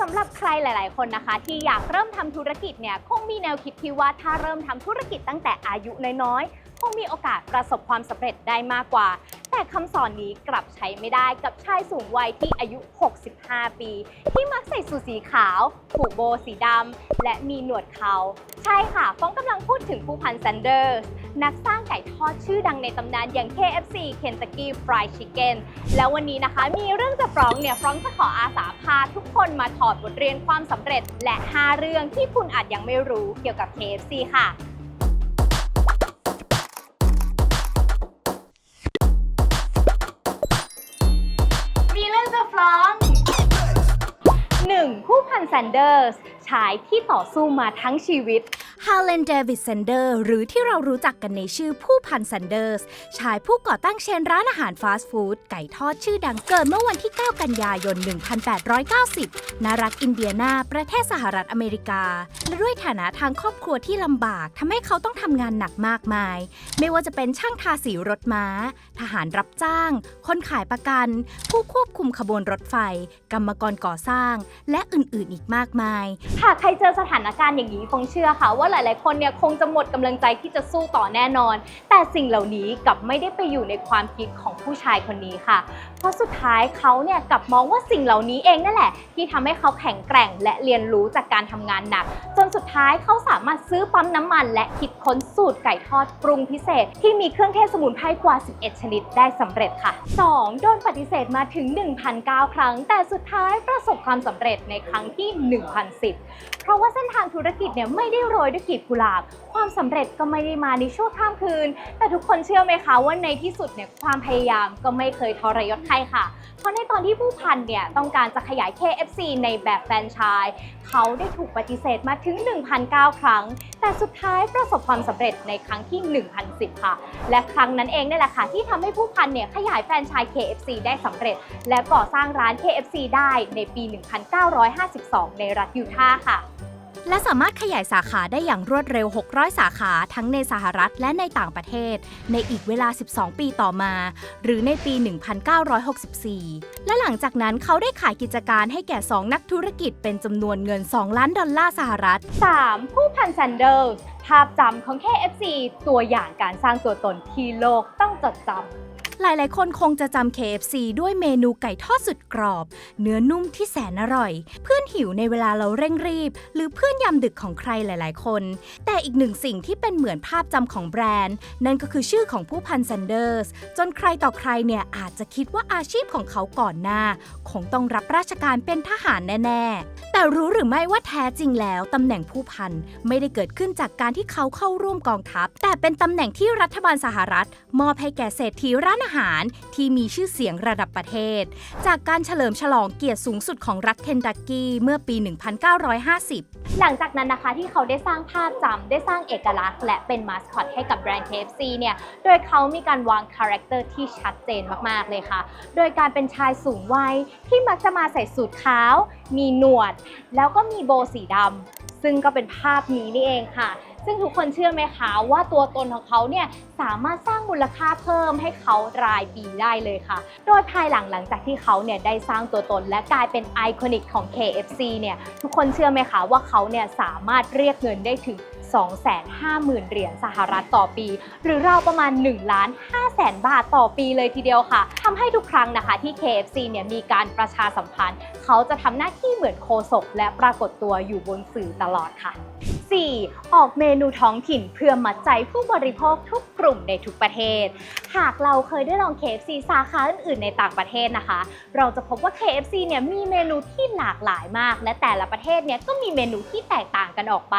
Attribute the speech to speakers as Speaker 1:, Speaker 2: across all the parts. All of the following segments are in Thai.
Speaker 1: สำหรับใครหลาย ๆ คนนะคะ ที่อยากเริ่มทำธุรกิจเนี่ยคงมีแนวคิดที่ว่าถ้าเริ่มทำธุรกิจตั้งแต่อายุน้อยๆ คงมีโอกาสประสบความสำเร็จได้มากกว่า แต่คำสอนนี้กลับใช้ไม่ได้กับชายสูงวัยที่อายุ 65 ปี ที่มักใส่สูทสีขาว ผูกโบสีดำและมีหนวดเขา ใช่ค่ะ ฟ้องกำลังพูดถึงผู้พันแซนเดอร์ส นักสร้างไก่ทอดชื่อดังในตำนานอย่าง KFC Kentucky Fried Chicken แล้ววันนี้นะคะ มีเรื่องจะฟ้องเนี่ยฟ้องจะขออาสาพาทุกคนมาถอดบทเรียนความสำเร็จ และ 5 เรื่องที่คุณอาจยังไม่รู้เกี่ยวกับ KFC ค่ะมีเรื่องจะฟ้อง 1. ผู้พันแซนเดอร์ส ชายที่ต่อสู้มาทั้งชีวิต
Speaker 2: ฮาเลนเดวิดเซนเดอร์หรือที่เรารู้จักกันในชื่อผู้พันแซนเดอร์ส ชายผู้ก่อตั้งเชนร้านอาหารฟาสต์ฟู้ดไก่ทอดชื่อดังเกิดเมื่อวันที่ 9 กันยายน 1890ณรัฐอินเดียนาประเทศสหรัฐอเมริกาและด้วยฐานะทางครอบครัวที่ลำบากทำให้เขาต้องทำงานหนักมากมาย ไม่ว่าจะเป็นช่างทาสีรถม้า ทหารรับจ้าง คนขายประกัน ผู้ควบคุมขบวนรถไฟ กรรมกรก่อสร้าง และอื่นๆอีกมากมาย
Speaker 1: หากใครเจอสถานการณ์อย่างนี้ฟงเชื่อค่ะ ว่าหลาย ๆ คนเนี่ยคงจะหมดกำลังใจที่จะสู้ต่อแน่นอน แต่สิ่งเหล่านี้กลับไม่ได้ไปอยู่ในความคิดของผู้ชายคนนี้ค่ะ เพราะสุดท้ายเขาเนี่ยกลับมองว่าสิ่งเหล่านี้เองนั่นแหละ ที่ทำให้เขาแข็งแกร่งและเรียนรู้จากการทำงานหนัก จนสุดท้ายเขาสามารถซื้อปั๊มน้ำมัน และคิดค้นสูตรไก่ทอดปรุงพิเศษ ที่มีเครื่องเทศสมุนไพรกว่า 11 ชนิดได้สำเร็จค่ะ 2. โดนปฏิเสธมาถึง 1,009 ครั้ง แต่สุดท้ายประสบความสำเร็จในครั้งที่ 1,010เพราะว่าเส้นทางธุรกิจเนี่ยไม่ได้โรยด้วยกลีบกุหลาบ ความสำเร็จก็ไม่ได้มาในชั่วข้ามคืน แต่ทุกคนเชื่อไหมคะว่าในที่สุดเนี่ยความพยายามก็ไม่เคยทรยศใครค่ะ เพราะในตอนที่ผู้พันเนี่ยต้องการจะขยาย KFC ในแบบแฟรนไชส์เขาได้ถูกปฏิเสธมาถึง 1,009 ครั้ง แต่สุดท้ายประสบความสำเร็จในครั้งที่ 1,010 ค่ะ และครั้งนั้นเองนี่แหละค่ะที่ทำให้ผู้พันเนี่ยขยายแฟรนไชส์ KFC ได้สำเร็จ และก่อสร้างร้าน KFC ได้ในปี 1952 ในรัฐยูทาห์ค่ะ
Speaker 2: และสามารถขยายสาขาได้อย่างรวดเร็ว 600 สาขาทั้งในสหรัฐและในต่างประเทศ ในอีกเวลา 12 ปีต่อมา หรือในปี 1964 และหลังจากนั้นเขาได้ขายกิจการให้แก่ 2 นักธุรกิจเป็นจำนวนเงิน 2 ล้านดอลลาร์สหรัฐ
Speaker 1: 3. ผู้พันแซนเดอร์สภาพจำของ KFC ตัวอย่างการสร้างตัวตนที่โลกต้องจดจำ
Speaker 2: หลายๆ คนคงจะจำ KFC ด้วยเมนูไก่ทอดสุดกรอบ เนื้อนุ่มที่แสนอร่อย เพื่อนหิวในเวลาเราเร่งรีบ หรือเพื่อนยามดึกของใครหลาย ๆ คน แต่อีกหนึ่งสิ่งที่เป็นเหมือนภาพจำของแบรนด์ นั่นก็คือชื่อของผู้พันแซนเดอร์ส จนใครต่อใครเนี่ยอาจจะคิดว่าอาชีพของเขาก่อนหน้า คงต้องรับราชการเป็นทหารแน่ ๆ แต่รู้หรือไม่ว่าแท้จริงแล้วตำแหน่งผู้พันไม่ได้เกิดขึ้นจากการที่เขาเข้าร่วมกองทัพ แต่เป็นตำแหน่งที่รัฐบาลสหรัฐ มอบให้แก่เศรษฐีร้านอาหารที่มีชื่อเสียงระดับประเทศ จากการเฉลิมฉลองเกียรติสูงสุดของรัฐเคนตักกี้ เมื่อปี 1950
Speaker 1: หลังจากนั้นนะคะที่เขาได้สร้างภาพจำได้สร้างเอกลักษณ์และเป็นมาสคอตให้กับแบรนด์ KFC เนี่ย โดยเขามีการวางคาแรคเตอร์ที่ชัดเจนมากๆเลยค่ะ โดยการเป็นชายสูงวัยที่มักจะมาใส่สูทขาว มีหนวด แล้วก็มีโบว์สีดำซึ่งก็เป็นภาพนี้นี่เองค่ะ ซึ่งทุกคนเชื่อไหมคะว่าตัวตนของเขาเนี่ยสามารถสร้างมูลค่าเพิ่มให้เขารายปีได้เลยค่ะ โดยภายหลังหลังจากที่เขาเนี่ยได้สร้างตัวตน และกลายเป็นไอคอนิกของ KFC เนี่ยทุกคนเชื่อไหมคะว่าเขาเนี่ยสามารถเรียกเงินได้ถึง 250,000 เหรียญสหรัฐต่อปี หรือราวประมาณ1ล้าน5แสนบาทต่อปีเลยทีเดียวค่ะทำให้ทุกครั้งนะคะที่ KFC เนี่ยมีการประชาสัมพันธ์ เขาจะทำหน้าที่เหมือนโคศกและปรากฏตัวอยู่บนสื่อตลอดค่ะ 4. ออกเมนูท้องถิ่นเพื่อมัดใจผู้บริโภคทุกกลุ่มในทุกประเทศ หากเราเคยได้ลอง KFC สาขาอื่นๆในต่างประเทศนะคะ เราจะพบว่า KFC เนี่ยมีเมนูที่หลากหลายมาก และแต่ละประเทศเนี่ยก็มีเมนูที่แตกต่างกันออกไป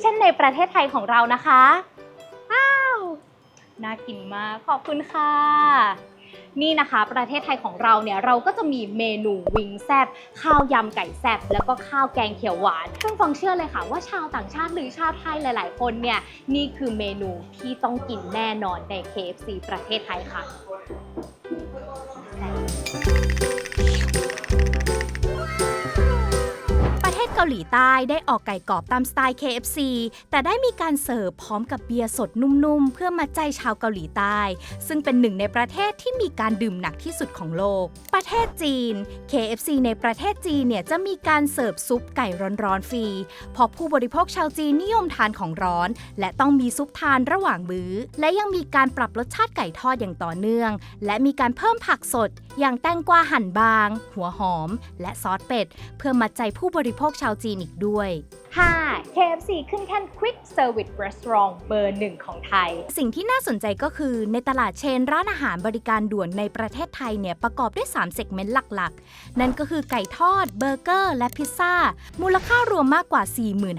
Speaker 1: เช่นในประเทศไทยของเรานะคะ อ้าว น่ากินมาก ขอบคุณค่ะ นี่นะคะ ประเทศไทยของเราเนี่ยเราก็จะมีเมนูวิงแซบข้าวยำไก่แซบแล้วก็ข้าวแกงเขียวหวาน ซึ่งฟังเชื่อเลยค่ะว่าชาวต่างชาติหรือชาวไทยหลาย ๆ คนเนี่ยนี่คือเมนูที่ต้องกินแน่นอนใน KFC ประเทศไทยค่ะ
Speaker 2: เกาหลีใต้ได้ออกไก่กรอบตามสไตล์ KFC แต่ได้มีการเสิร์ฟพร้อมกับเบียร์สดนุ่มๆ เพื่อมาใจชาวเกาหลีใต้ ซึ่งเป็นหนึ่งในประเทศที่มีการดื่มหนักที่สุดของโลก ประเทศจีน KFC ในประเทศจีนเนี่ยจะมีการเสิร์ฟซุปไก่ร้อนๆฟรีเพราะผู้บริโภคชาวจีนนิยมทานของร้อน และต้องมีซุปทานระหว่างมื้อ และยังมีการปรับรสชาติไก่ทอดอย่างต่อเนื่อง และมีการเพิ่มผักสด อย่างแตงกวาหั่นบาง หัวหอม และซอสเป็ด เพื่อมาใจผู้บริโภคชาวจีนอีกด้วย
Speaker 1: 5. KFC ขึ้นแท่น Quick Service Restaurant เบอร์หนึ่งของไทย
Speaker 2: สิ่งที่น่าสนใจก็คือในตลาดเชนร้านอาหารบริการด่วนในประเทศไทยเนี่ยประกอบด้วย3เซกเมนต์หลักๆ นั่นก็คือไก่ทอด เบอร์เกอร์ และพิซซ่า มูลค่ารวมมากกว่า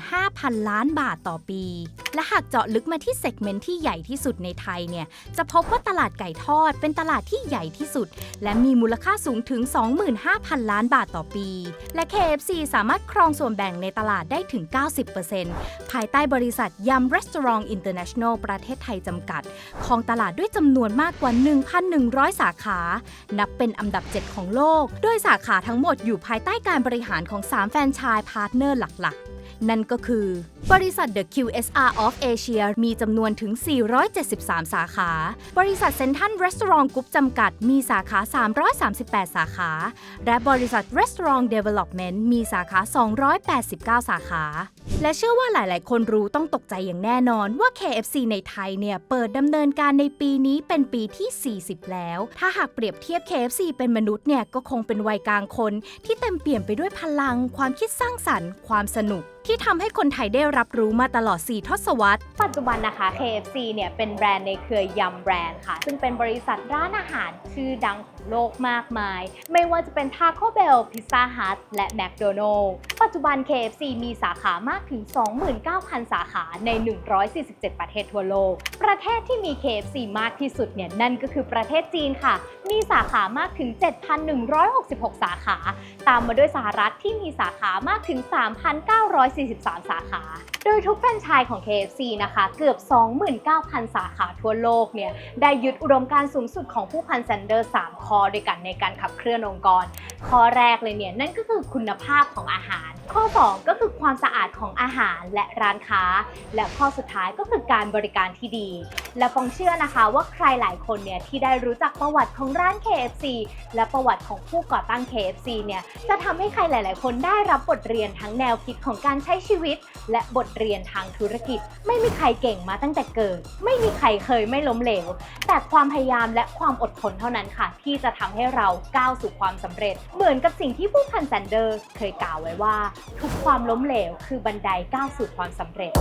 Speaker 2: 45,000 ล้านบาทต่อปี และหากเจาะลึกมาที่เซกเมนต์ที่ใหญ่ที่สุดในไทยเนี่ยจะพบว่าตลาดไก่ทอดเป็นตลาดที่ใหญ่ที่สุด และมีมูลค่าสูงถึง 25,000 ล้านบาทต่อปี และ KFC สามารถครองส่วนแบ่งในตลาดได้ถึง 90%ภายใต้บริษัทยำ Restaurant International ประเทศไทยจำกัด ของตลาดด้วยจำนวนมากกว่า 1,100 สาขา นับเป็นอันดับ 7 ของโลก โดยสาขาทั้งหมดอยู่ภายใต้การบริหารของ 3 แฟรนไชส์พาร์ทเนอร์หลักๆ นั่นก็คือบริษัท The QSR of Asia มีจำนวนถึง 473 สาขา บริษัทเซนทันรีสอร์ทกรุ๊ปจำกัดมีสาขา 338 สาขา และบริษัท Restaurant Development มีสาขา 289 สาขา และเชื่อว่าหลาย ๆ คนรู้ต้องตกใจอย่างแน่นอนว่า KFC ในไทยเนี่ย เปิดดำเนินการในปีนี้เป็นปีที่ 40 แล้ว ถ้าหากเปรียบเทียบ KFC เป็นมนุษย์เนี่ยก็คงเป็นวัยกลางคน ที่เต็มเปี่ยมไปด้วยพลัง ความคิดสร้างสรรค์ ความสนุก ที่ทำให้คนไทยได้รับรู้มาตลอด 4 ทศวรรษ
Speaker 1: ปัจจุบันนะคะ KFC เนี่ยเป็นแบรนด์ในเครือยำแบรนด์ค่ะ ซึ่งเป็นบริษัทร้านอาหารชื่อดังของโลกมากมาย ไม่ว่าจะเป็น Taco Bell Pizza Hut และ McDonald's ปัจจุบัน KFC มีสาขามากถึง 29,000 สาขาใน 147 ประเทศทั่วโลก ประเทศที่มี KFC มากที่สุดเนี่ยนั่นก็คือประเทศจีนค่ะ มีสาขามากถึง 7,166 สาขา ตามมาด้วยสหรัฐที่มีสาขามากถึง 3,943 สาขา โดยทุกแฟรนไชส์ของ KFC นะคะ เกือบ 29,000 สาขาทั่วโลกเนี่ย ได้ยึดอุดมการณ์สูงสุดของผู้พันแซนเดอร์3ข้อด้วยกันในการขับเคลื่อนองค์กร ข้อแรกเลยเนี่ย นั่นก็คือคุณภาพของอาหาร ข้อ 2 ก็คือความสะอาดของอาหารและร้านค้า และข้อสุดท้ายก็คือการบริการที่ดี และฟองเชื่อนะคะว่าใครหลายคนเนี่ยที่ได้รู้จักประวัติของร้าน KFC และประวัติของผู้ก่อตั้ง KFC เนี่ยจะทำให้ใครหลาย ๆ คนได้รับบทเรียนทั้งแนวคิดของการใช้ชีวิต และบทเรียนทางธุรกิจ ไม่มีใครเก่งมาตั้งแต่เกิด ไม่มีใครเคยไม่ล้มเหลว แต่ความพยายามและความอดทนเท่านั้นค่ะ ที่จะทำให้เราก้าวสู่ความสำเร็จ เหมือนกับสิ่งที่ผู้พันแซนเดอร์ เคยกล่าวไว้ว่า ทุกความล้มเหลว คือบันไดก้าวสู่ความสำเร็จ